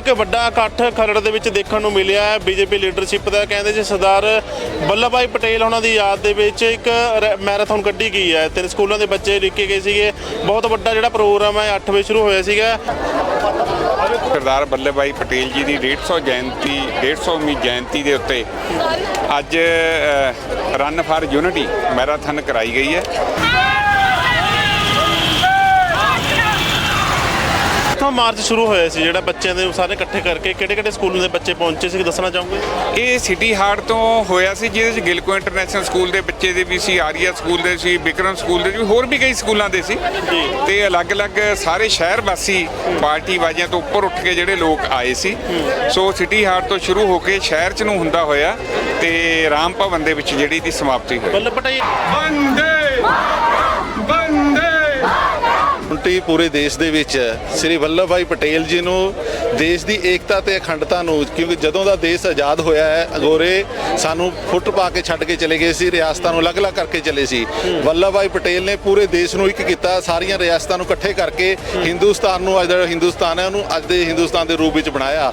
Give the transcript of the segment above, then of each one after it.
ਇੱਕ ਵੱਡਾ ਇਕੱਠ ਖਰੜ ਦੇ ਵਿੱਚ ਦੇਖਣ ਨੂੰ ਮਿਲਿਆ ਹੈ। ਬੀਜੇਪੀ ਲੀਡਰਸ਼ਿਪ ਦਾ ਕਹਿੰਦੇ ਜੀ ਸਰਦਾਰ ਵੱਲਭ ਭਾਈ ਪਟੇਲ ਉਹਨਾਂ ਦੀ ਯਾਦ ਦੇ ਵਿੱਚ ਇੱਕ ਰੈ- ਮੈਰਾਥਨ ਕੱਢੀ ਗਈ ਹੈ। ਤਿੰਨ ਸਕੂਲਾਂ ਦੇ ਬੱਚੇ ਲਿਖੇ ਗਏ ਸੀਗੇ। ਬਹੁਤ ਵੱਡਾ ਜਿਹੜਾ ਪ੍ਰੋਗਰਾਮ ਹੈ 8 ਵਜੇ ਸ਼ੁਰੂ ਹੋਇਆ ਸੀਗਾ। ਸਰਦਾਰ ਵੱਲਭ ਭਾਈ ਪਟੇਲ ਜੀ ਦੀ 150 ਜਯੰਤੀ 150ਵੀਂ ਜਯੰਤੀ ਦੇ ਉੱਤੇ ਅੱਜ ਰਨ ਫਾਰ ਯੂਨਿਟੀ ਮੈਰਾਥਨ ਕਰਾਈ ਗਈ ਹੈ। ਕਿੱਥੋਂ ਮਾਰਚ ਸ਼ੁਰੂ ਹੋਇਆ ਸੀ ਜਿਹੜਾ ਬੱਚਿਆਂ ਦੇ ਸਾਰੇ ਇਕੱਠੇ ਕਰਕੇ? ਕਿਹੜੇ ਕਿਹੜੇ ਸਕੂਲਾਂ ਦੇ ਬੱਚੇ ਪਹੁੰਚੇ ਸੀ? ਦੱਸਣਾ ਚਾਹੋਗੇ? ਇਹ ਸਿਟੀ ਹਾਰਟ ਤੋਂ ਹੋਇਆ ਸੀ ਜਿਹਦੇ ਵਿੱਚ ਗਿਲਕੋ ਇੰਟਰਨੈਸ਼ਨਲ ਸਕੂਲ ਦੇ ਬੱਚੇ ਦੇ ਵੀ ਸੀ ਆਰੀਆ ਸਕੂਲ ਦੇ ਸੀ ਵਿਕਰਮ ਸਕੂਲ ਦੇ ਵੀ ਹੋਰ ਵੀ ਕਈ ਸਕੂਲਾਂ ਦੇ ਸੀ। ਤੇ ਅਲੱਗ-ਅਲੱਗ ਸਾਰੇ ਸ਼ਹਿਰ ਵਾਸੀ ਪਾਰਟੀ ਵਾਜਿਆਂ ਤੋਂ ਉੱਪਰ ਉੱਠ ਕੇ ਜਿਹੜੇ ਲੋਕ ਆਏ ਸੀ। ਸੋ ਸਿਟੀ ਹਾਰਟ ਤੋਂ ਸ਼ੁਰੂ ਹੋ ਕੇ ਸ਼ਹਿਰ ਚ ਨੂੰ ਹੁੰਦਾ ਹੋਇਆ ਤੇ ਰਾਮ ਭਵਨ ਦੇ ਵਿੱਚ ਜਿਹੜੀ ਦੀ ਸਮਾਪਤੀ ਹੋਈ। ਉਲਟੀ ਪੂਰੇ ਦੇਸ਼ ਦੇ ਵਿੱਚ ਸ੍ਰੀ ਵੱਲਭ ਭਾਈ ਪਟੇਲ ਜੀ ਨੂੰ ਦੇਸ਼ ਦੀ ਏਕਤਾ ਤੇ ਅਖੰਡਤਾ ਨੂੰ, ਕਿਉਂਕਿ ਜਦੋਂ ਦਾ ਦੇਸ਼ ਆਜ਼ਾਦ ਹੋਇਆ ਹੈ, ਅਗੋਰੇ ਸਾਨੂੰ ਫੁੱਟ ਪਾ ਕੇ ਛੱਡ ਕੇ ਚਲੇ ਗਏ ਸੀ, ਰਿਆਸਤਾਂ ਨੂੰ ਅਲੱਗ-ਅਲੱਗ ਕਰਕੇ ਚਲੇ ਸੀ। ਵੱਲਭ ਭਾਈ ਪਟੇਲ ਨੇ ਪੂਰੇ ਦੇਸ਼ ਨੂੰ ਇੱਕ ਕੀਤਾ, ਸਾਰੀਆਂ ਰਿਆਸਤਾਂ ਨੂੰ ਇਕੱਠੇ ਕਰਕੇ ਹਿੰਦੁਸਤਾਨ ਨੂੰ ਅੱਜ ਜਿਹੜਾ ਹਿੰਦੁਸਤਾਨ ਹੈ, ਉਹਨੂੰ ਅੱਜ ਦੇ ਹਿੰਦੁਸਤਾਨ ਦੇ ਰੂਪ ਵਿੱਚ ਬਣਾਇਆ।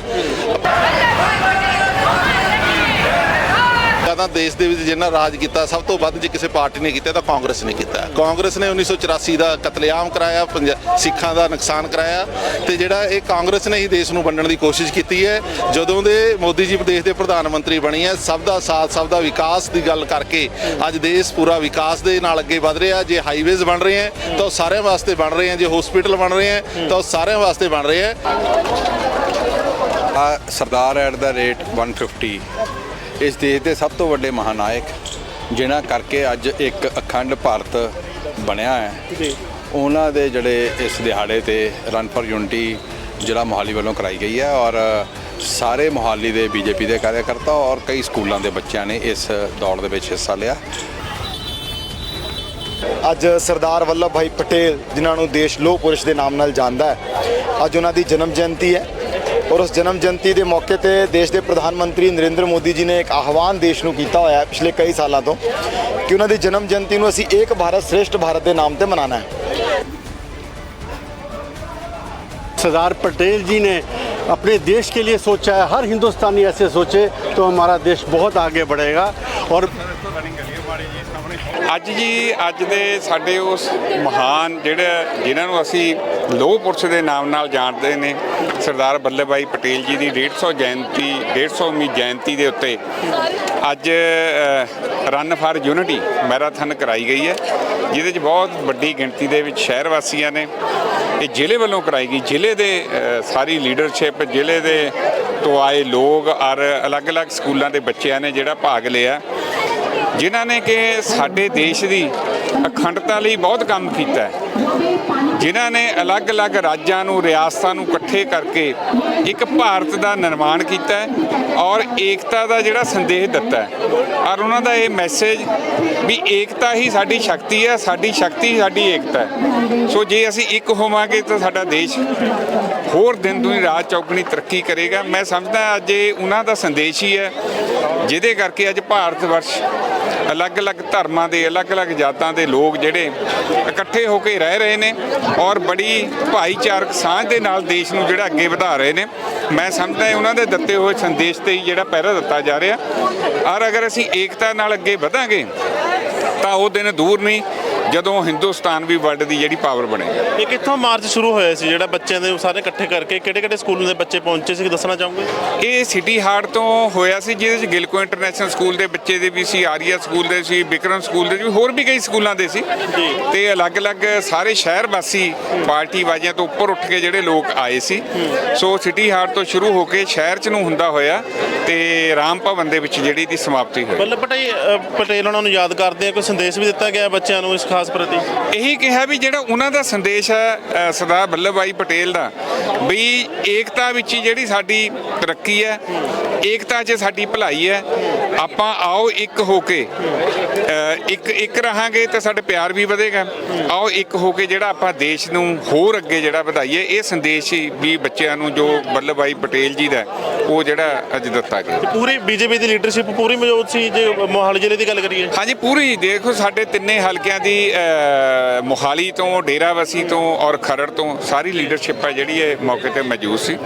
ਤਾਂ ਦੇਸ਼ ਦੇ ਵਿੱਚ ਜਿੰਨਾ ਰਾਜ ਕੀਤਾ, ਸਭ ਤੋਂ ਵੱਧ ਜੇ ਕਿਸੇ ਪਾਰਟੀ ਨੇ ਕੀਤਾ ਤਾਂ ਕਾਂਗਰਸ ਨੇ ਕੀਤਾ। ਕਾਂਗਰਸ ਨੇ 1984 ਦਾ ਕਤਲੇਆਮ ਕਰਾਇਆ, ਪੰਜਾ- ਸਿੱਖਾਂ ਦਾ ਨੁਕਸਾਨ ਕਰਾਇਆ ਤੇ ਜਿਹੜਾ ਇਹ ਕਾਂਗਰਸ ਨੇ ਹੀ ਦੇਸ਼ ਨੂੰ ਵੰਡਣ ਦੀ ਕੋਸ਼ਿਸ਼ ਕੀਤੀ ਹੈ। ਜਦੋਂ ਦੇ ਮੋਦੀ ਜੀ ਦੇਸ਼ ਦੇ ਪ੍ਰਧਾਨ ਮੰਤਰੀ ਬਣੀ ਹੈ ਸਭ ਦਾ ਸਾਥ, ਸਭ ਦਾ ਵਿਕਾਸ ਦੀ ਗੱਲ ਕਰਕੇ ਅੱਜ ਦੇਸ਼ ਪੂਰਾ ਵਿਕਾਸ ਦੇ ਨਾਲ ਅੱਗੇ ਵਧ ਰਿਹਾ। ਜੇ ਹਾਈਵੇਜ਼ ਬਣ ਰਹੇ ਹੈ, ਤਾਂ ਉਹ ਸਾਰਿਆਂ ਵਾਸਤੇ ਬਣ ਰਹੇ ਹੈ। ਜੇ ਹਸਪੀਟਲ ਬਣ ਰਹੇ ਹੈ, ਤਾਂ ਉਹ ਸਾਰਿਆਂ ਵਾਸਤੇ ਬਣ ਰਹੇ ਹੈ। ਆ ਸਰਦਾਰ ਐਟ ਦਾ ਰੇਟ 150 ਇਸ ਦੇਸ਼ ਦੇ ਸਭ ਤੋਂ ਵੱਡੇ ਮਹਾਨਾਇਕ ਜਿਨ੍ਹਾਂ ਕਰਕੇ ਅੱਜ ਇੱਕ ਅਖੰਡ ਭਾਰਤ ਬਣਿਆ ਹੈ। ਉਹਨਾਂ ਦੇ ਜਿਹੜੇ ਇਸ ਦਿਹਾੜੇ ਤੇ ਰਨ ਫॉर ਯੂਨਿਟੀ ਜ਼ਿਲ੍ਹਾ ਮੋਹਾਲੀ ਵੱਲੋਂ ਕਰਾਈ ਗਈ ਹੈ ਔਰ ਸਾਰੇ ਮੋਹਾਲੀ ਦੇ ਬੀਜੇਪੀ ਦੇ ਕਾਰਜਕਰਤਾ ਔਰ ਕਈ ਸਕੂਲਾਂ ਦੇ ਬੱਚਿਆਂ ਨੇ ਇਸ ਦੌੜ ਦੇ ਵਿੱਚ ਹਿੱਸਾ ਲਿਆ। ਅੱਜ ਸਰਦਾਰ ਵੱਲਭ ਭਾਈ ਪਟੇਲ ਜਿਨ੍ਹਾਂ ਨੂੰ ਦੇਸ਼ ਲੋਹ ਪੁਰਸ਼ ਦੇ ਨਾਮ ਨਾਲ ਜਾਣਦਾ ਹੈ ਅੱਜ ਉਹਨਾਂ ਦੀ ਜਨਮ ਜਯੰਤੀ ਹੈ। ਔਰ ਉਸ ਜਨਮ ਜਯੰਤੀ ਦੇ ਮੌਕੇ ਤੇ ਦੇਸ਼ ਦੇ ਪ੍ਰਧਾਨ ਮੰਤਰੀ ਨਰਿੰਦਰ ਮੋਦੀ ਜੀ ਨੇ ਇੱਕ ਆਹਵਾਨ ਦੇਸ਼ ਨੂੰ ਕੀਤਾ ਹੋਇਆ ਹੈ ਪਿਛਲੇ ਕਈ ਸਾਲਾਂ ਤੋਂ ਕਿ ਉਹਨਾਂ ਦੀ ਜਨਮ ਜਯੰਤੀ ਨੂੰ ਅਸੀਂ ਏਕ ਭਾਰਤ ਸ਼੍ਰੇਸ਼ਠ ਭਾਰਤ ਦੇ ਨਾਮ ਤੇ ਮਨਾਉਣਾ ਹੈ सरदार पटेल जी ने अपने देश के लिए सोचा है हर हिंदुस्तानी ऐसे सोचे तो हमारा देश बहुत आगे बढ़ेगा और ਅੱਜ ਜੀ, ਅੱਜ ਦੇ ਸਾਡੇ ਉਸ ਮਹਾਨ ਜਿਹੜੇ ਜਿਨ੍ਹਾਂ ਨੂੰ ਅਸੀਂ ਲੋਹ ਪੁਰਸ਼ ਦੇ ਨਾਮ ਨਾਲ ਜਾਣਦੇ ਨੇ, ਸਰਦਾਰ ਵੱਲਭ ਭਾਈ ਪਟੇਲ ਜੀ ਦੀ 150 ਜਯੰਤੀ 150ਵੀਂ ਜਯੰਤੀ ਦੇ ਉੱਤੇ ਅੱਜ ਰਨ ਫਾਰ ਯੂਨਿਟੀ ਮੈਰਾਥਨ ਕਰਾਈ ਗਈ ਹੈ, ਜਿਹਦੇ 'ਚ ਬਹੁਤ ਵੱਡੀ ਗਿਣਤੀ ਦੇ ਵਿੱਚ ਸ਼ਹਿਰ ਵਾਸੀਆਂ ਨੇ, ਇਹ ਜ਼ਿਲ੍ਹੇ ਵੱਲੋਂ ਕਰਾਈ ਗਈ, ਜ਼ਿਲ੍ਹੇ ਦੇ ਸਾਰੀ ਲੀਡਰਸ਼ਿਪ ਜ਼ਿਲ੍ਹੇ ਦੇ ਤੋਂ ਆਏ ਲੋਕ, ਔਰ ਅਲੱਗ-ਅਲੱਗ ਸਕੂਲਾਂ ਦੇ ਬੱਚਿਆਂ ਨੇ ਜਿਹੜਾ ਭਾਗ ਲਿਆ। ਜਿਨ੍ਹਾਂ ਨੇ ਕਿ ਸਾਡੇ ਦੇਸ਼ ਦੀ ਅਖੰਡਤਾ ਲਈ ਬਹੁਤ ਕੰਮ ਕੀਤਾ ਹੈ। ਜਿਨ੍ਹਾਂ ਨੇ ਅਲੱਗ-ਅਲੱਗ ਰਾਜਾਂ ਨੂੰ, ਰਿਆਸਤਾਂ ਨੂੰ ਇਕੱਠੇ ਕਰਕੇ ਇੱਕ ਭਾਰਤ ਦਾ ਨਿਰਮਾਣ ਕੀਤਾ ਔਰ ਏਕਤਾ ਦਾ ਜਿਹੜਾ ਸੰਦੇਸ਼ ਦਿੱਤਾ ਔਰ ਉਹਨਾਂ ਦਾ ਇਹ ਮੈਸੇਜ ਵੀ ਏਕਤਾ ਹੀ ਸਾਡੀ ਸ਼ਕਤੀ ਹੈ, ਸਾਡੀ ਸ਼ਕਤੀ, ਸਾਡੀ ਏਕਤਾ ਹੈ। ਸੋ ਜੇ ਅਸੀਂ ਇੱਕ ਹੋਵਾਂਗੇ ਤਾਂ ਸਾਡਾ ਦੇਸ਼ ਹੋਰ ਦਿਨ ਦੁਨੀ ਰਾਤ ਚੌਗਣੀ ਤਰੱਕੀ ਕਰੇਗਾ। ਮੈਂ ਸਮਝਦਾ ਅੱਜ ਇਹ ਉਹਨਾਂ ਦਾ ਸੰਦੇਸ਼ ਹੀ ਹੈ, ਜਿਹਦੇ ਕਰਕੇ ਅੱਜ ਭਾਰਤ ਵਰਸ਼ ਅਲੱਗ-ਅਲੱਗ ਧਰਮਾਂ ਦੇ, ਅਲੱਗ-ਅਲੱਗ ਜਾਤਾਂ ਦੇ ਲੋਕ ਜਿਹੜੇ ਇਕੱਠੇ ਹੋ ਕੇ ਰਹਿ ਰਹੇ ਨੇ ਔਰ ਬੜੀ ਭਾਈਚਾਰਕ ਸਾਂਝ ਦੇ ਨਾਲ ਦੇਸ਼ ਨੂੰ ਜਿਹੜਾ ਅੱਗੇ ਵਧਾ ਰਹੇ ਨੇ। ਮੈਂ ਸਮਝਦਾ ਉਹਨਾਂ ਦੇ ਦਿੱਤੇ ਹੋਏ ਸੰਦੇਸ਼ ਤੇ ਹੀ ਜਿਹੜਾ ਪਹਿਰਾ ਦਿੱਤਾ ਜਾ ਰਿਹਾ। ਔਰ ਅਗਰ ਅਸੀਂ ਏਕਤਾ ਨਾਲ ਅੱਗੇ ਵਧਾਂਗੇ, ਤਾਂ ਉਹ ਦਿਨ ਦੂਰ ਨਹੀਂ। ਜਦੋਂ ਹਿੰਦੁਸਤਾਨ ਵੀ ਵਰਲਡ ਦੀ ਜਿਹੜੀ ਪਾਵਰ ਬਣੇਗਾ। ਇਹ ਕਿੱਥੋਂ ਮਾਰਚ ਸ਼ੁਰੂ ਹੋਇਆ ਸੀ ਜਿਹੜਾ ਬੱਚਿਆਂ ਦੇ ਸਾਰੇ ਇਕੱਠੇ ਕਰਕੇ? ਕਿਹੜੇ ਕਿਹੜੇ ਸਕੂਲਾਂ ਦੇ ਬੱਚੇ ਪਹੁੰਚੇ ਸੀ? ਦੱਸਣਾ ਚਾਹੋਗੇ? ਇਹ ਸਿਟੀ ਹਾਰਟ ਤੋਂ ਹੋਇਆ ਸੀ ਜਿਹਦੇ ਵਿੱਚ ਗਿਲਕੋ ਇੰਟਰਨੈਸ਼ਨਲ ਸਕੂਲ ਦੇ ਬੱਚੇ ਦੇ ਵੀ ਸੀ ਆਰੀਆ ਸਕੂਲ ਦੇ ਸੀ ਵਿਕਰਮ ਸਕੂਲ ਦੇ ਵੀ ਹੋਰ ਵੀ ਕਈ ਸਕੂਲਾਂ ਦੇ ਸੀ। ਤੇ ਅਲੱਗ-ਅਲੱਗ ਸਾਰੇ ਸ਼ਹਿਰ ਵਾਸੀ ਪਾਰਟੀ ਵਾਜਿਆਂ ਤੋਂ ਉੱਪਰ ਉੱਠ ਕੇ ਜਿਹੜੇ ਲੋਕ ਆਏ ਸੀ। ਸੋ ਸਿਟੀ ਹਾਰਟ ਤੋਂ ਸ਼ੁਰੂ ਹੋ ਕੇ ਸ਼ਹਿਰ ਚ ਨੂੰ ਹੁੰਦਾ ਹੋਇਆ ਤੇ ਰਾਮ ਭਵਨ ਦੇ ਵਿੱਚ ਜਿਹੜੀ ਦੀ ਸਮਾਪਤੀ ਹੋਈ। ਅ, ਪਟੇਲ ਉਹਨਾਂ ਨੂੰ ਯਾਦ ਕਰਦੇ ਆ ਕੋਈ ਸੰਦੇਸ਼ ਵੀ ਦਿੱਤਾ ਗਿਆ ਬੱਚਿਆਂ ਨੂੰ ਇਸ ਖਾਸ ਪ੍ਰਤੀ। ਇਹੀ ਕਿਹਾ ਵੀ ਜਿਹੜਾ ਉਹਨਾਂ ਦਾ ਸੰਦੇਸ਼ ਹੈ ਸਰਦਾਰ ਵੱਲਭ ਭਾਈ ਪਟੇਲ ਦਾ ਵੀ ਏਕਤਾ ਵਿੱਚ ਹੀ ਜਿਹੜੀ ਸਾਡੀ ਤਰੱਕੀ ਹੈ ਏਕਤਾ 'ਚ ਸਾਡੀ ਭਲਾਈ ਹੈ ਆਪਾਂ ਆਓ ਇੱਕ ਹੋ ਕੇ ਇੱਕ ਇੱਕ ਰਹਾਂਗੇ ਤਾਂ ਸਾਡੇ ਪਿਆਰ ਵੀ ਵਧੇਗਾ। ਆਓ ਇੱਕ ਹੋ ਕੇ ਜਿਹੜਾ ਆਪਾਂ ਦੇਸ਼ ਨੂੰ ਹੋਰ ਅੱਗੇ ਜਿਹੜਾ ਵਧਾਈਏ ਇਹ ਸੰਦੇਸ਼ ਵੀ ਬੱਚਿਆਂ ਨੂੰ ਜੋ ਵੱਲਭ ਭਾਈ ਪਟੇਲ ਜੀ ਦਾ ਉਹ ਜਿਹੜਾ ਅੱਜ ਦਿੱਤਾ ਗਿਆ। ਪੂਰੀ ਬੀਜੇਪੀ ਦੀ ਲੀਡਰਸ਼ਿਪ ਪੂਰੀ ਮੌਜੂਦ ਸੀ ਜੇ ਮੋਹਾਲੀ ਜ਼ਿਲ੍ਹੇ ਦੀ ਗੱਲ ਕਰੀਏ। ਹਾਂਜੀ ਪੂਰੀ ਦੇਖੋ ਸਾਡੇ ਤਿੰਨੇ ਹਲਕਿਆਂ ਦੀ ਮੋਹਾਲੀ ਤੋਂ ਡੇਰਾਵਸੀ ਤੋਂ ਔਰ ਖਰੜ ਤੋਂ ਸਾਰੀ ਲੀਡਰਸ਼ਿਪ ਹੈ ਜਿਹੜੀ ਇਹ ਮੌਕੇ ਤੇ ਮੌਜੂਦ ਸੀ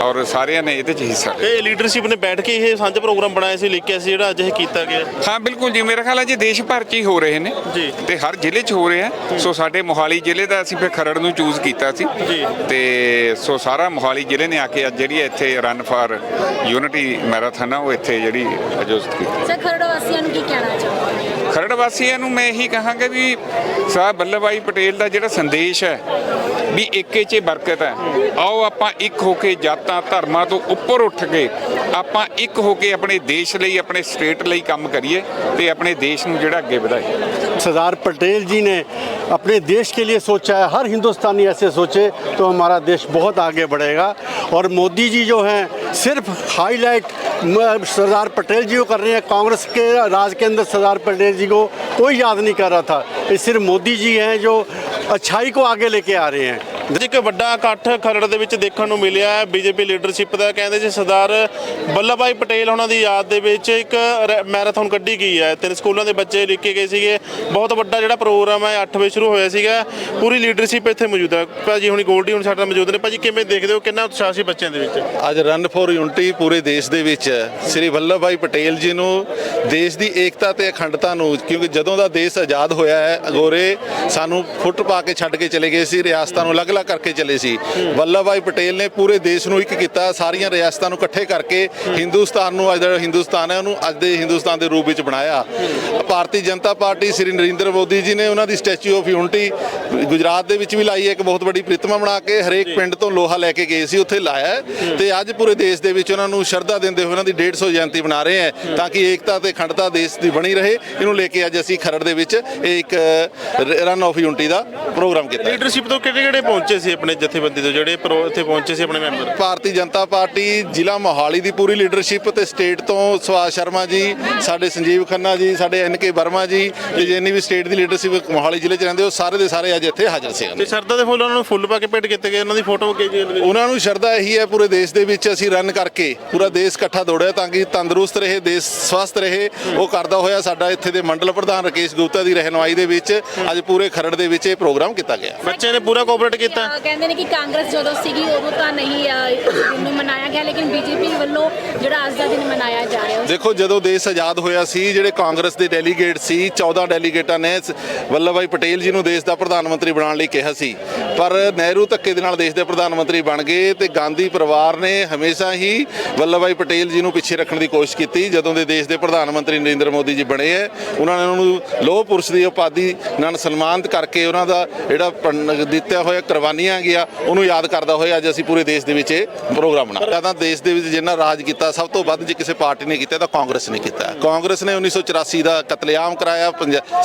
ਔਰ ਸਾਰਿਆਂ ਨੇ ਇਹਦੇ 'ਚ ਹਿੱਸਾ ਲਿਆ। ਇਹ ਲੀਡਰਸ਼ਿਪ ਨੇ ਬੈਠ ਕੇ ਇਹ ਸਾਂਝਾ ਪ੍ਰੋਗਰਾਮ ਬਣਾਇਆ ਸੀ ਲਿਖਿਆ ਸੀ ਜਿਹੜਾ ਅੱਜ ਇਹ ਕੀਤਾ ਗਿਆ। ਹਾਂ ਬਿਲਕੁਲ ਜੀ। ਮੇਰਾ ਖਿਆਲ ਹੈ ਜੀ ਦੇਸ਼ ਭਰ 'ਚ ਹੀ ਹੋ ਰਹੇ ਨੇ ਜੀ। ਤੇ ਹਰ ਜ਼ਿਲ੍ਹੇ 'ਚ ਹੋ ਰਹੇ। ਆ ਸੋ ਸਾਡੇ ਮੋਹਾਲੀ ਜ਼ਿਲ੍ਹੇ ਦਾ ਅਸੀਂ ਫਿਰ ਖਰੜ ਨੂੰ ਚੂਜ਼ ਕੀਤਾ ਸੀ। ਜੀ। ਤੇ ਸੋ ਸਾਰਾ ਮੋਹਾਲੀ ਜ਼ਿਲ੍ਹੇ ਨੇ ਆ ਕੇ ਅੱਜ ਜਿਹੜੀ ਇੱਥੇ ਰਨ ਫਾਰ ਯੂਨਿਟੀ ਮੈਰਾਥਨ ਆ ਉਹ ਇੱਥੇ ਜਿਹੜੀ ਆਯੋਜਿਤ ਕੀਤੀ। ਸਰ ਖਰੜ ਵਾਸੀਆਂ ਨੂੰ ਕੀ ਕਹਿਣਾ ਚਾਹੋਗੇ? ਖਰੜ ਵਾਸੀਆਂ ਨੂੰ ਮੈਂ ਇਹੀ ਕਹਾਂਗਾ ਵੀ ਸਾਹਿਬ ਵੱਲਭ ਭਾਈ ਪਟੇਲ ਦਾ ਜਿਹੜਾ ਸੰਦੇਸ਼ ਹੈ ਵੀ ਏਕੇ 'ਚ ਬਰਕਤ ਹੈ ਆਓ ਆਪਾਂ ਇੱਕ ਹੋ ਕੇ ਜਾਤਾਂ ਧਰਮਾਂ ਤੋਂ ਉੱਪਰ ਉੱਠ ਕੇ ਆਪਾਂ ਇੱਕ ਹੋ ਕੇ ਆਪਣੇ ਦੇਸ਼ ਲਈ ਆਪਣੇ ਸਟੇਟ ਲਈ ਕੰਮ ਕਰੀਏ ਤੇ ਆਪਣੇ ਦੇਸ਼ ਨੂੰ ਜਿਹੜਾ ਅੱਗੇ ਵਧਾਈਏ सरदार पटेल जी ने अपने देश के लिए सोचा है हर हिंदुस्तानी ऐसे सोचे तो हमारा देश बहुत आगे बढ़ेगा और मोदी जी जो हैं सिर्फ हाईलाइट म- सरदार पटेल जी को कर रहे हैं कांग्रेस के राज के अंदर सरदार पटेल जी को कोई याद नहीं कर रहा था ये सिर्फ मोदी जी हैं जो अच्छाई को आगे लेके आ रहे हैं ਇੱਕ ਵੱਡਾ ਇਕੱਠ ਖਰੜ ਦੇ ਵਿੱਚ ਦੇਖਣ ਨੂੰ ਮਿਲਿਆ ਹੈ। ਬੀਜੇਪੀ ਲੀਡਰਸ਼ਿਪ ਦਾ ਕਹਿੰਦੇ ਜੀ ਸਰਦਾਰ ਵੱਲਭ ਭਾਈ ਪਟੇਲ ਉਹਨਾਂ ਦੀ ਯਾਦ ਦੇ ਵਿੱਚ ਇੱਕ ਰੈ- ਮੈਰਾਥਨ ਕੱਢੀ ਗਈ ਹੈ। ਤਿੰਨ ਸਕੂਲਾਂ ਦੇ ਬੱਚੇ ਲਿਖੇ ਗਏ ਸੀਗੇ। ਬਹੁਤ ਵੱਡਾ ਜਿਹੜਾ ਪ੍ਰੋਗਰਾਮ ਹੈ 8 ਵਜੇ ਸ਼ੁਰੂ ਹੋਇਆ ਸੀਗਾ। ਪੂਰੀ ਲੀਡਰਸ਼ਿਪ ਇੱਥੇ ਮੌਜੂਦ ਹੈ। ਭਾਜੀ ਹੁਣ ਗੋਲਡੀ ਹੁਣ ਸਾਡੇ ਨਾਲ ਮੌਜੂਦ ਨੇ। ਭਾਜੀ ਕਿਵੇਂ ਦੇਖਦੇ ਹੋ? ਕਿੰਨਾ ਉਤਸ਼ਾਹ ਸੀ ਬੱਚਿਆਂ ਦੇ ਵਿੱਚ? ਅੱਜ ਰਨ ਫੋਰ ਯੂਨਿਟੀ ਪੂਰੇ ਦੇਸ਼ ਦੇ ਵਿੱਚ ਸ੍ਰੀ ਵੱਲਭ ਭਾਈ ਪਟੇਲ ਜੀ ਨੂੰ ਦੇਸ਼ ਦੀ ਏਕਤਾ ਤੇ ਅਖੰਡਤਾ ਨੂੰ, ਕਿਉਂਕਿ ਜਦੋਂ ਦਾ ਦੇਸ਼ ਆਜ਼ਾਦ ਹੋਇਆ ਹੈ, ਅਗੋਰੇ ਸਾਨੂੰ ਫੁੱਟ ਪਾ ਕੇ ਛੱਡ ਕੇ ਚਲੇ ਗਏ ਸੀ। ਰਿਆਸਤਾਂ ਨੂੰ ਅਲੱਗ-ਅਲੱਗ ਕਰਕੇ ਚਲੇ ਸੀ। ਵੱਲਭ ਭਾਈ ਪਟੇਲ ਨੇ ਪੂਰੇ ਦੇਸ਼ ਨੂੰ ਇੱਕ ਕੀਤਾ। ਸਾਰੀਆਂ ਰਿਆਸਤਾਂ ਨੂੰ ਇਕੱਠੇ ਕਰਕੇ ਹਿੰਦੁਸਤਾਨ ਨੂੰ ਅੱਜ ਦਾ ਹਿੰਦੁਸਤਾਨ ਹੈ ਉਹਨੂੰ ਅੱਜ ਦੇ ਹਿੰਦੁਸਤਾਨ ਦੇ ਰੂਪ ਵਿੱਚ ਬਣਾਇਆ। ਭਾਰਤੀ ਜਨਤਾ ਪਾਰਟੀ ਸ੍ਰੀ ਨਰਿੰਦਰ ਮੋਦੀ ਜੀ ਨੇ ਉਹਨਾਂ ਦੀ ਸਟੈਚੂ ਆਫ ਯੂਨਿਟੀ ਗੁਜਰਾਤ ਦੇ ਵਿੱਚ ਵੀ ਲਾਈ ਹੈ ਇੱਕ ਬਹੁਤ ਵੱਡੀ ਪ੍ਰਤਿਮਾ ਬਣਾ ਕੇ ਹਰੇਕ ਪਿੰਡ ਤੋਂ ਲੋਹਾ ਲੈ ਕੇ ਗਏ ਸੀ ਉੱਥੇ ਲਾਇਆ ਤੇ ਅੱਜ ਪੂਰੇ ਦੇਸ਼ ਦੇ ਵਿੱਚ ਉਹਨਾਂ ਨੂੰ ਸ਼ਰਧਾ ਦਿੰਦੇ ਹੋਏ ਉਹਨਾਂ ਦੀ 150 ਜਯੰਤੀ ਬਣਾ ਰਹੇ ਹਾਂ ਤਾਂ ਕਿ ਏਕਤਾ ਤੇ ਅਖੰਡਤਾ ਦੇਸ਼ ਦੀ ਬਣੀ ਰਹੇ। ਇਹਨੂੰ ਲੈ ਕੇ ਅੱਜ ਅਸੀਂ ਖਰੜ ਦੇ ਵਿੱਚ ਇਹ ਇੱਕ ਰਨ ਆਫ ਯੂਨਿਟੀ ਦਾ ਪ੍ਰੋਗਰਾਮ ਕੀਤਾ। ਲੀਡਰਸ਼ਿਪ ਤੋਂ ਕਿਹੜੇ ਕਿਹੜੇ ਪਹੁੰਚੇ ਸੀ ਆਪਣੇ ਜਥੇਬੰਦੀ ਤੋਂ ਜਿਹੜੇ ਪ੍ਰੋ ਇੱਥੇ ਪਹੁੰਚੇ ਸੀ ਆਪਣੇ ਮੈਂਬਰ? ਭਾਰਤੀ ਜਨਤਾ ਪਾਰਟੀ ਜ਼ਿਲ੍ਹਾ ਮੋਹਾਲੀ ਦੀ ਪੂਰੀ ਲੀਡਰਸ਼ਿਪ ਤੇ ਸਟੇਟ ਤੋਂ ਸੁਭਾਸ਼ ਸ਼ਰਮਾ ਜੀ ਸਾਡੇ ਸੰਜੀਵ ਖੰਨਾ ਜੀ ਸਾਡੇ ਐਨ ਕੇ ਵਰਮਾ ਜੀ ਤੇ ਜਿੰਨੀ ਵੀ ਸਟੇਟ ਦੀ ਲੀਡਰਸ਼ਿਪ ਮੋਹਾਲੀ ਜ਼ਿਲ੍ਹੇ 'ਚ ਰਹਿੰਦੇ ਉਹ ਸਾਰੇ ਦੇ ਸਾਰੇ ਅੱਜ ਇੱਥੇ ਹਾਜ਼ਰ ਸੀ ਤੇ ਸਰਦਾ ਦੇ ਫੁੱਲ ਉਹਨਾਂ ਨੂੰ ਫੁੱਲ ਪਾ ਕੇ ਭੇਟ ਕੀਤੇ ਗਏ ਉਹਨਾਂ ਦੀ ਫੋਟੋ ਕੇ ਜੀ ਉਹਨਾਂ ਨੂੰ ਸ਼ਰਧਾ ਇਹੀ ਹੈ ਪੂਰੇ ਦੇਸ਼ ਦੇ ਵਿੱਚ ਅਸੀਂ ਰਨ ਕਰਕੇ ਪੂਰਾ ਦੇਸ਼ ਇਕੱਠਾ ਦੌੜਿਆ ਤਾਂ ਕਿ ਤੰਦਰੁਸਤ ਰਹੇ ਦੇਸ਼ ਸਵਸਥ ਰਹੇ। ਉਹ ਕਰਦਾ ਹੋਇਆ ਸਾਡਾ ਇੱਥੇ ਦੇ ਮੰਡਲ ਪ੍ਰਧਾਨ ਰਕੇਸ਼ ਗੁਪਤਾ ਦੀ ਰਹਿਨੁਮਾਈ ਦੇ ਵਿੱਚ ਅੱਜ ਪੂਰੇ ਖਰੜ ਦੇ ਵਿੱਚ ਇਹ ਪ੍ਰੋਗਰਾਮ ਕੀਤਾ ਗਿਆ। ਬੱਚੇ ਨੇ ਪੂਰਾ ਕੋਆਪਰੇਟ ਕੀਤਾ ਅਹ ਕਹਿੰਦੇ ਨੇ ਕਿ ਕਾਂਗਰਸ ਜਦੋਂ ਸੀਗੀ ਉਦੋਂ ਤਾਂ ਨਹੀਂ ਨੂੰ ਮਨਾਇਆ ਗਿਆ ਲੇਕਿਨ ਬੀਜੇਪੀ ਵੱਲੋਂ ਜਿਹੜਾ ਅੱਜ ਦਾ ਦਿਨ ਮਨਾਇਆ ਜਾ ਰਿਹਾ ਦੇਖੋ ਜਦੋਂ ਦੇਸ਼ ਆਜ਼ਾਦ ਹੋਇਆ ਸੀ ਜਿਹੜੇ ਕਾਂਗਰਸ ਦੇ ਡੈਲੀਗੇਟ ਸੀ 14 ਡੈਲੀਗੇਟਾਂ ਨੇ ਵੱਲਭ ਭਾਈ ਪਟੇਲ ਜੀ ਨੂੰ ਦੇਸ਼ ਦਾ ਪ੍ਰਧਾਨ ਮੰਤਰੀ ਬਣਾਉਣ ਲਈ ਕਿਹਾ ਸੀ। ਪਰ ਨਹਿਰੂ ਧੱਕੇ ਦੇ ਨਾਲ ਦੇਸ਼ ਦੇ ਪ੍ਰਧਾਨ ਮੰਤਰੀ ਬਣ ਗਏ ਤੇ ਗਾਂਧੀ ਪਰਿਵਾਰ ਨੇ ਹਮੇਸ਼ਾ ਹੀ ਵੱਲਭ ਭਾਈ ਪਟੇਲ ਜੀ ਨੂੰ ਪਿੱਛੇ ਰੱਖਣ ਦੀ ਕੋਸ਼ਿਸ਼ ਕੀਤੀ ਜਦੋਂ ਦੇ ਦੇਸ਼ ਦੇ ਪ੍ਰਧਾਨ ਮੰਤਰੀ ਨਰਿੰਦਰ ਮੋਦੀ ਜੀ ਬਣੇ ਹੈ। ਉਹਨਾਂ ਨੇ ਉਹਨਾਂ ਨੂੰ ਲੋਹ ਪੁਰਸ਼ ਦੀ ਉਪਾਧੀ ਨਾਲ ਸਨਮਾਨਿਤ ਕਰਕੇ ਉਹਨਾਂ ਦਾ ਜਿਹੜਾ ਦਿੱਤਾ ਹੋਇਆ ਕੁਰਬਾਨੀਆਂ ਗਿਆ ਉਹਨੂੰ ਯਾਦ ਕਰਦਾ ਹੋਇਆ ਅੱਜ ਅਸੀਂ ਪੂਰੇ ਦੇਸ਼ ਦੇ ਵਿੱਚ ਇਹ ਪ੍ਰੋਗਰਾਮ ਬਣਾਇਆ ਤਾਂ ਦੇਸ਼ ਦੇ ਵਿੱਚ ਜਿੰਨਾ ਰਾਜ ਕੀਤਾ ਸਭ ਤੋਂ ਵੱਧ ਜੇ ਕਿਸੇ ਪਾਰਟੀ ਨੇ ਕੀਤਾ ਤਾਂ ਕਾਂਗਰਸ ਨੇ ਕੀਤਾ। ਕਾਂਗਰਸ ਨੇ 1984 ਦਾ ਕਤਲੇਆਮ ਕਰਾਇਆ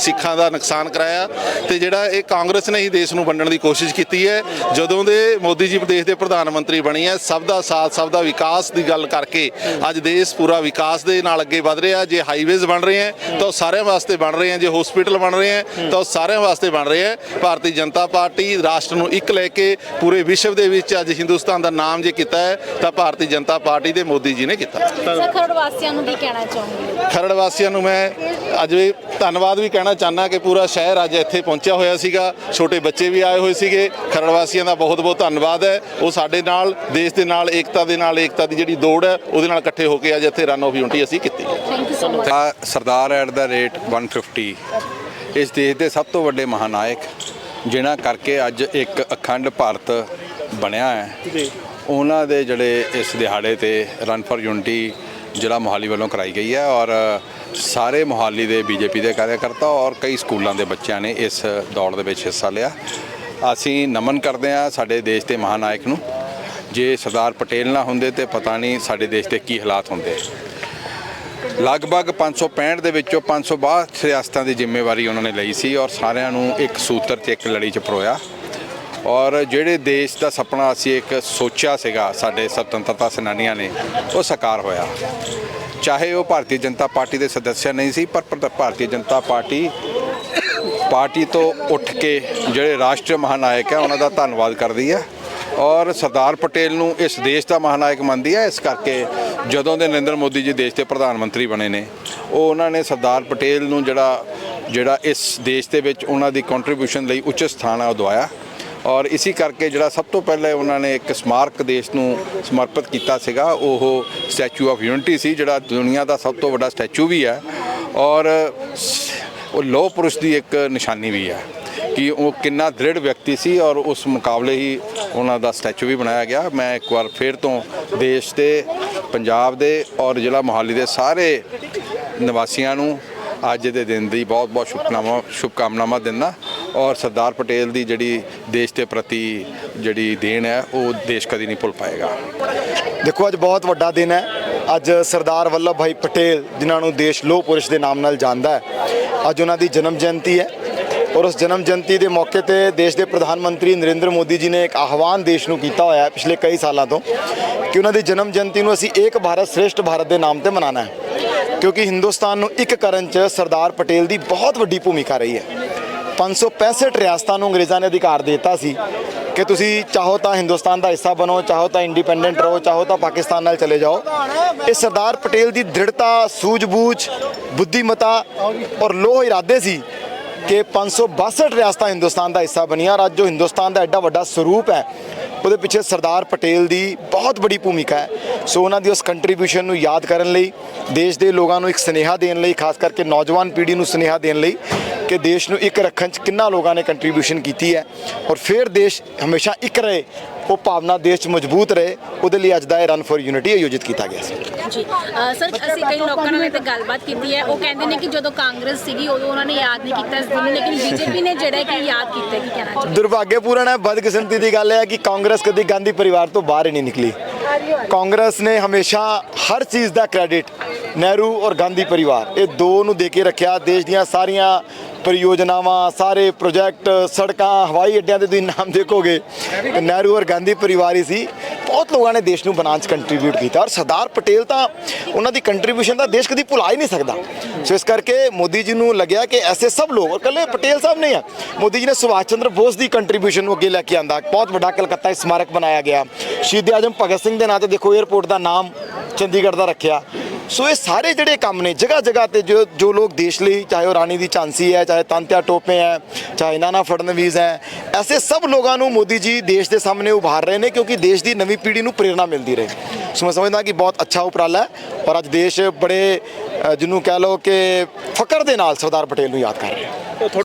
ਸਿੱਖਾਂ ਦਾ ਨੁਕਸਾਨ ਕਰਾਇਆ ਤੇ ਜਿਹੜਾ ਇਹ ਕਾਂਗਰਸ ਨੇ ਹੀ ਦੇਸ਼ ਨੂੰ ਵੰਡਣ ਦੀ ਕੋਸ਼ਿਸ਼ ਕੀਤੀ ਹੈ। ਜਦੋਂ ਦੇ ਮੋਦੀ ਜੀ ਦੇਸ਼ ਦੇ ਪ੍ਰਧਾਨ ਮੰਤਰੀ ਬਣੀ ਹੈ ਸਭ ਦਾ ਸਾਥ ਸਭ ਦਾ ਵਿਕਾਸ ਦੀ ਗੱਲ ਕਰਕੇ ਅੱਜ ਦੇਸ਼ ਪੂਰਾ ਵਿਕਾਸ ਦੇ ਨਾਲ ਅੱਗੇ ਵਧ ਰਿਹਾ। ਜੇ ਹਾਈਵੇਜ਼ ਬਣ ਰਹੇ ਹੈ ਤਾਂ ਉਹ ਸਾਰਿਆਂ ਵਾਸਤੇ ਬਣ ਰਹੇ ਹੈ। ਜੇ ਹਸਪੀਟਲ ਬਣ ਰਹੇ ਹੈ ਤਾਂ ਉਹ ਸਾਰਿਆਂ ਵਾਸਤੇ ਬਣ ਰਹੇ ਹੈ। ਭਾਰਤੀ ਜਨਤਾ ਪਾਰਟੀ ਰਾਸ਼ਟਰ ਨੂੰ ਇੱਕ ਲੈ ਕੇ ਪੂਰੇ ਵਿਸ਼ਵ ਦੇ ਵਿੱਚ ਅੱਜ ਹਿੰਦੁਸਤਾਨ ਦਾ ਨਾਮ ਜੇ ਕੀਤਾ ਹੈ ਤਾਂ ਭਾਰਤੀ ਜਨਤਾ ਪਾਰਟੀ ਦੇ ਮੋਦੀ ਜੀ ਨੇ ਕੀਤਾ। ਖਰੜ ਵਾਸੀਆਂ ਨੂੰ ਕੀ ਕਹਿਣਾ ਚਾਹੋਗੇ? ਖਰੜ ਵਾਸੀਆਂ ਨੂੰ ਮੈਂ ਅੱਜ ਵੀ ਧੰਨਵਾਦ ਵੀ ਕਹਿਣਾ ਚਾਹਨਾ ਕਿ ਪੂਰਾ ਸ਼ਹਿਰ ਅੱਜ ਇੱਥੇ ਪਹੁੰਚਿਆ ਹੋਇਆ ਸੀਗਾ। ਛੋਟੇ ਬੱਚੇ ਵੀ ਆਏ ਹੋਏ ਸੀਗੇ। ਖਰੜ ਵਾਸੀਆਂ ਦਾ ਬਹੁਤ ਬਹੁਤ ਧੰਨਵਾਦ ਹੈ। ਉਹ ਸਾਡੇ ਨਾਲ ਦੇਸ਼ ਦੇ ਨਾਲ ਏਕਤਾ ਦੇ ਨਾਲ ਏਕਤਾ ਦੀ ਜਿਹੜੀ ਦੌੜ ਹੈ ਉਹਦੇ ਨਾਲ ਇਕੱਠੇ ਹੋ ਕੇ ਅੱਜ ਇੱਥੇ ਰਨ ਆਫ ਯੂਨਿਟੀ ਅਸੀਂ ਕੀਤੀ ਹੈ। ਥੈਂਕ ਯੂ ਸੋ ਮਚ ਆ ਸਰਦਾਰ ਐਟ ਦਾ ਰੇਟ 150 ਇਸ ਦੇਸ਼ ਦੇ ਸਭ ਤੋਂ ਵੱਡੇ ਮਹਾਨਾਇਕ। ਜਿਨ੍ਹਾਂ ਕਰਕੇ ਅੱਜ ਇੱਕ ਅਖੰਡ ਭਾਰਤ ਬਣਿਆ ਹੈ। ਉਹਨਾਂ ਦੇ ਜਿਹੜੇ ਇਸ ਦਿਹਾੜੇ ਤੇ ਰਨ ਫॉर ਯੂਨਿਟੀ ਜ਼ਿਲ੍ਹਾ ਮੋਹਾਲੀ ਵੱਲੋਂ ਕਰਾਈ ਗਈ ਹੈ ਔਰ ਸਾਰੇ ਮੋਹਾਲੀ ਦੇ ਬੀਜੇਪੀ ਦੇ ਕਾਰਜਕਰਤਾ ਔਰ ਕਈ ਸਕੂਲਾਂ ਦੇ ਬੱਚਿਆਂ ਨੇ ਇਸ ਦੌੜ ਦੇ ਵਿੱਚ ਹਿੱਸਾ ਲਿਆ। ਅਸੀਂ ਨਮਨ ਕਰਦੇ ਹਾਂ ਸਾਡੇ ਦੇਸ਼ ਦੇ ਮਹਾਨਾਇਕ ਨੂੰ। ਜੇ ਸਰਦਾਰ ਪਟੇਲ ਨਾ ਹੁੰਦੇ ਤੇ ਪਤਾ ਨਹੀਂ ਸਾਡੇ ਦੇਸ਼ ਦੇ ਕੀ ਹਾਲਾਤ ਹੁੰਦੇ। ਲਗਭਗ 565 ਦੇ ਵਿੱਚੋਂ 562 ਸਿਆਸਤਾਂ ਦੀ ਜ਼ਿੰਮੇਵਾਰੀ ਉਹਨਾਂ ਨੇ ਲਈ ਸੀ ਔਰ ਸਾਰਿਆਂ ਨੂੰ ਇੱਕ ਸੂਤਰ ਤੇ ਇੱਕ ਲੜੀ 'ਚ ਪਰੋਇਆ। ਔਰ ਜਿਹੜੇ ਦੇਸ਼ ਦਾ ਸੁਪਨਾ ਅਸੀਂ ਇੱਕ ਸੋਚਿਆ ਸੀਗਾ, ਸਾਡੇ ਸੁਤੰਤਰਤਾ ਸੈਨਾਨੀਆਂ ਨੇ, ਉਹ ਸਾਕਾਰ ਹੋਇਆ। ਚਾਹੇ ਉਹ ਭਾਰਤੀ ਜਨਤਾ ਪਾਰਟੀ ਦੇ ਸਦੱਸਿਆ ਨਹੀਂ ਸੀ, ਪਰ ਪਰ ਭਾਰਤੀ ਜਨਤਾ ਪਾਰਟੀ ਪਾਰਟੀ ਤੋਂ ਉੱਠ ਕੇ ਜਿਹੜੇ ਰਾਸ਼ਟਰੀ ਮਹਾਨਾਇਕ ਹੈ, ਉਹਨਾਂ ਦਾ ਧੰਨਵਾਦ ਕਰਦੀ ਹੈ। ਔਰ ਸਰਦਾਰ ਪਟੇਲ ਨੂੰ ਇਸ ਦੇਸ਼ ਦਾ ਮਹਾਨਾਇਕ ਮੰਨਦੀ ਹੈ। ਇਸ ਕਰਕੇ ਜਦੋਂ ਦੇ ਨਰਿੰਦਰ ਮੋਦੀ ਜੀ ਦੇਸ਼ ਦੇ ਪ੍ਰਧਾਨ ਮੰਤਰੀ ਬਣੇ ਨੇ, ਉਹ ਉਹਨਾਂ ਨੇ ਸਰਦਾਰ ਪਟੇਲ ਨੂੰ ਜਿਹੜਾ ਜਿਹੜਾ ਇਸ ਦੇਸ਼ ਦੇ ਵਿੱਚ ਉਹਨਾਂ ਦੀ ਕੰਟਰੀਬਿਊਸ਼ਨ ਲਈ ਉੱਚ ਸਥਾਨ ਆ, ਉਹ ਦਵਾਇਆ। ਔਰ ਇਸੇ ਕਰਕੇ ਜਿਹੜਾ ਸਭ ਤੋਂ ਪਹਿਲੇ ਉਹਨਾਂ ਨੇ ਇੱਕ ਸਮਾਰਕ ਦੇਸ਼ ਨੂੰ ਸਮਰਪਿਤ ਕੀਤਾ ਸੀਗਾ, ਉਹ ਸਟੈਚੂ ਆਫ ਯੂਨਿਟੀ ਸੀ, ਜਿਹੜਾ ਦੁਨੀਆ ਦਾ ਸਭ ਤੋਂ ਵੱਡਾ ਸਟੈਚੂ ਵੀ ਹੈ। ਔਰ ਉਹ ਲੋਹ ਪੁਰਸ਼ ਦੀ ਇੱਕ ਨਿਸ਼ਾਨੀ ਵੀ ਹੈ। ਕਿ ਉਹ ਕਿੰਨਾ ਦ੍ਰਿੜ ਵਿਅਕਤੀ ਸੀ ਔਰ ਉਸ ਮੁਕਾਬਲੇ ਹੀ ਉਹਨਾਂ ਦਾ ਸਟੈਚੂ ਵੀ ਬਣਾਇਆ ਗਿਆ। ਮੈਂ ਇੱਕ ਵਾਰ ਫੇਰ ਤੋਂ ਦੇਸ਼ ਦੇ, ਪੰਜਾਬ ਦੇ ਔਰ ਜ਼ਿਲ੍ਹਾ ਮੋਹਾਲੀ ਦੇ ਸਾਰੇ ਨਿਵਾਸੀਆਂ ਨੂੰ ਅੱਜ ਦੇ ਦਿਨ ਦੀ ਬਹੁਤ ਬਹੁਤ ਸ਼ੁਭਕਾਮਨਾਵਾਂ ਸ਼ੁਭਕਾਮਨਾਵਾਂ ਦਿੰਦਾ ਔਰ ਸਰਦਾਰ ਪਟੇਲ ਦੀ ਜਿਹੜੀ ਦੇਸ਼ ਦੇ ਪ੍ਰਤੀ ਜਿਹੜੀ ਦੇਣ ਹੈ, ਉਹ ਦੇਸ਼ ਕਦੀ ਨਹੀਂ ਭੁੱਲ ਪਾਏਗਾ। ਦੇਖੋ, ਅੱਜ ਬਹੁਤ ਵੱਡਾ ਦਿਨ ਹੈ। ਅੱਜ ਸਰਦਾਰ ਵੱਲਭ ਭਾਈ ਪਟੇਲ, ਜਿਨ੍ਹਾਂ ਨੂੰ ਦੇਸ਼ ਲੋਹ ਪੁਰਸ਼ ਦੇ ਨਾਮ ਨਾਲ ਜਾਣਦਾ ਹੈ, ਅੱਜ ਉਹਨਾਂ ਦੀ ਜਨਮ ਜਯੰਤੀ ਹੈ। ਔਰ ਉਸ ਜਨਮ ਜਯੰਤੀ ਦੇ ਮੌਕੇ ਤੇ ਦੇਸ਼ ਦੇ ਪ੍ਰਧਾਨ ਮੰਤਰੀ ਨਰਿੰਦਰ ਮੋਦੀ ਜੀ ਨੇ ਇੱਕ ਆਹਵਾਨ ਦੇਸ਼ ਨੂੰ ਕੀਤਾ ਹੋਇਆ ਹੈ ਪਿਛਲੇ ਕਈ ਸਾਲਾਂ ਤੋਂ ਕਿ ਉਹਨਾਂ ਦੀ ਜਨਮ ਜਯੰਤੀ ਨੂੰ ਅਸੀਂ ਏਕ ਭਾਰਤ ਸ੍ਰੇਸ਼ਟ ਭਾਰਤ ਦੇ ਨਾਮ ਤੇ ਮਨਾਉਣਾ ਹੈ। ਕਿਉਂਕਿ ਹਿੰਦੁਸਤਾਨ ਨੂੰ ਇੱਕ ਕਰਨ 'ਚ ਸਰਦਾਰ ਪਟੇਲ ਦੀ ਬਹੁਤ ਵੱਡੀ ਭੂਮਿਕਾ ਰਹੀ ਹੈ। 565 ਰਿਆਸਤਾਂ ਨੂੰ ਅੰਗਰੇਜ਼ਾਂ ਨੇ ਅਧਿਕਾਰ ਦਿੱਤਾ ਸੀ ਕਿ ਤੁਸੀਂ ਚਾਹੋ ਤਾਂ ਹਿੰਦੁਸਤਾਨ ਦਾ ਹਿੱਸਾ ਬਣੋ, ਚਾਹੋ ਤਾਂ ਇੰਡੀਪੈਂਡੈਂਟ ਰਹੋ, ਚਾਹੋ ਤਾਂ ਪਾਕਿਸਤਾਨ ਨਾਲ ਚਲੇ ਜਾਓ। ਇਹ ਸਰਦਾਰ ਪਟੇਲ ਦੀ ਦ੍ਰਿੜਤਾ, ਸੂਝ-ਬੂਝ, ਬੁੱਧੀਮਤਾ ਔਰ ਲੋਹ ਇਰਾਦੇ ਸੀ ਕਿ 562 ਰਿਆਸਤਾਂ ਹਿੰਦੁਸਤਾਨ ਦਾ ਹਿੱਸਾ ਬਣੀਆਂ ਔਰ ਅੱਜ ਜੋ ਹਿੰਦੁਸਤਾਨ ਦਾ ਐਡਾ ਵੱਡਾ ਸਰੂਪ ਹੈ। ਉਹਦੇ ਪਿੱਛੇ ਸਰਦਾਰ ਪਟੇਲ ਦੀ ਬਹੁਤ ਵੱਡੀ ਭੂਮਿਕਾ ਹੈ। ਸੋ ਉਹਨਾਂ ਦੀ ਉਸ ਕੰਟਰੀਬਿਊਸ਼ਨ ਨੂੰ ਯਾਦ ਕਰਨ ਲਈ, ਦੇਸ਼ ਦੇ ਲੋਕਾਂ ਨੂੰ ਇੱਕ ਸੁਨੇਹਾ ਦੇਣ ਲਈ, ਖਾਸ ਕਰਕੇ ਨੌਜਵਾਨ ਪੀੜ੍ਹੀ ਨੂੰ ਸੁਨੇਹਾ ਦੇਣ ਲਈ ਕਿ ਦੇਸ਼ ਨੂੰ ਇੱਕ ਰੱਖਣ 'ਚ ਕਿੰਨਾ ਲੋਕਾਂ ਨੇ ਕੰਟਰੀਬਿਊਸ਼ਨ ਕੀਤੀ ਹੈ। ਔਰ ਫਿਰ ਦੇਸ਼ ਹਮੇਸ਼ਾ ਇੱਕ ਰਹੇ, ਉਹ ਭਾਵਨਾ ਦੇਸ਼ 'ਚ ਮਜ਼ਬੂਤ ਰਹੇ, ਉਹਦੇ ਲਈ ਅੱਜ ਦਾ ਇਹ ਰਨ ਫॉर ਯੂਨਿਟੀ ਆਯੋਜਿਤ ਕੀਤਾ ਗਿਆ ਸੀ। ਜੀ ਸਰ ਅਸੀਂ ਕਈ ਲੋਕਾਂ ਨਾਲ ਤੇ ਗੱਲਬਾਤ ਕੀਤੀ ਹੈ। ਉਹ ਕਹਿੰਦੇ ਨੇ ਕਿ ਜਦੋਂ ਕਾਂਗਰਸ ਸੀਗੀ ਉਦੋਂ ਉਹਨਾਂ ਨੇ ਯਾਦ ਨਹੀਂ ਕੀਤਾ ਇਸ ਦਿਨ ਨੂੰ, ਲੇਕਿਨ ਬੀਜੇਪੀ ਨੇ ਜਿਹੜਾ ਕਿ ਯਾਦ ਕੀਤਾ ਕੀ ਕਹਿਣਾ ਚਾਹੁੰਦੇ ਦੁਰਭਾਗਿਆਪੂਰਨ ਹੈ ਬਦਕਿਸਮਤੀ ਦੀ ਗੱਲ ਹੈ ਕਿ ਕਾਂਗਰਸ ਕਦੀ ਗਾਂਧੀ ਪਰਿਵਾਰ ਤੋਂ ਬਾਹਰ ਹੀ ਨਹੀਂ ਨਿਕਲੀ। ਕਾਂਗਰਸ ਨੇ ਹਮੇਸ਼ਾ ਹਰ ਚੀਜ਼ ਦਾ ਕ੍ਰੈਡਿਟ ਨਹਿਰੂ ਔਰ ਗਾਂਧੀ ਪਰਿਵਾਰ ਇਹ ਦੋ ਨੂੰ ਦੇ ਕੇ ਰੱਖਿਆ। ਦੇਸ਼ ਦੀਆਂ ਸਾਰੀਆਂ ਪਰਿਯੋਜਨਾਵਾਂ ਸਾਰੇ ਪ੍ਰੋਜੈਕਟ ਸੜਕਾਂ ਹਵਾਈ ਅੱਡਿਆਂ ਦੇ ਤੁਸੀਂ ਨਾਮ ਦੇਖੋਗੇ ਨਹਿਰੂ ਔਰ ਗਾਂਧੀ ਪਰਿਵਾਰ ਹੀ ਸੀ। ਬਹੁਤ ਲੋਕਾਂ ਨੇ ਦੇਸ਼ ਨੂੰ ਬਣਾਉਣ 'ਚ ਕੰਟਰੀਬਿਊਟ ਕੀਤਾ ਔਰ ਸਰਦਾਰ ਪਟੇਲ ਤਾਂ ਉਹਨਾਂ ਦੀ ਕੰਟਰੀਬਿਊਸ਼ਨ ਦਾ ਦੇਸ਼ ਕਦੀ ਭੁਲਾ ਹੀ ਨਹੀਂ ਸਕਦਾ। ਸੋ ਇਸ ਕਰਕੇ ਮੋਦੀ ਜੀ ਨੂੰ ਲੱਗਿਆ ਕਿ ਐਸੇ ਸਭ ਲੋਕ ਇਕੱਲੇ ਪਟੇਲ ਸਾਹਿਬ ਨਹੀਂ ਆ, ਮੋਦੀ ਜੀ ਨੇ ਸੁਭਾਸ਼ ਚੰਦਰ ਬੋਸ ਦੀ ਕੰਟਰੀਬਿਊਸ਼ਨ ਨੂੰ ਅੱਗੇ ਲੈ ਕੇ ਆਂਦਾ। ਬਹੁਤ ਵੱਡਾ ਕਲਕੱਤਾ ਸਮਾਰਕ ਬਣਾਇਆ ਗਿਆ। ਸ਼ਹੀਦ ਆਜਮ ਭਗਤ ਸਿੰਘ ਦੇ ਨਾਂ ਤੇ ਦੇਖੋ 에ਅਰਪੋਰਟ ਦਾ ਨਾਮ ਚੰਡੀਗੜ੍ਹ ਦਾ ਰੱਖਿਆ। ਸੋ ਇਹ ਸਾਰੇ ਜਿਹੜੇ ਕੰਮ ਨੇ ਜਗ੍ਹਾ ਜਗ੍ਹਾ ਤੇ ਜੋ ਜੋ ਲੋਕ ਦੇਸ਼ ਲਈ, ਚਾਹੇ ਉਹ ਰਾਣੀ ਦੀ ਝਾਂਸੀ ਹੈ, ਚਾਹੇ ਤੰਤਿਆ ਟੋਪੇ ਹੈ, ਚਾਹੇ ਨਾਨਾ ਫੜਨਵੀਸ ਹੈ, ਐਸੇ ਸਭ ਲੋਕਾਂ ਨੂੰ ਮੋਦੀ ਜੀ ਦੇਸ਼ ਦੇ ਸਾਹਮਣੇ ਉਭਾਰ ਰਹੇ ਨੇ ਕਿਉਂਕਿ ਦੇਸ਼ ਦੀ ਨਵੀਂ ਪੀੜ੍ਹੀ ਨੂੰ ਪ੍ਰੇਰਣਾ ਮਿਲਦੀ ਰਹੇ। ਸੋ ਮੈਂ ਸਮਝਦਾ ਕਿ ਬਹੁਤ ਅੱਛਾ ਉਪਰਾਲਾ ਹੈ ਔਰ ਅੱਜ ਦੇਸ਼ ਬੜੇ ਜਿਹਨੂੰ ਕਹਿ ਲਓ ਕਿ ਫਕਰ ਦੇ ਨਾਲ ਸਰਦਾਰ ਪਟੇਲ ਨੂੰ ਯਾਦ ਕਰ ਰਿਹਾ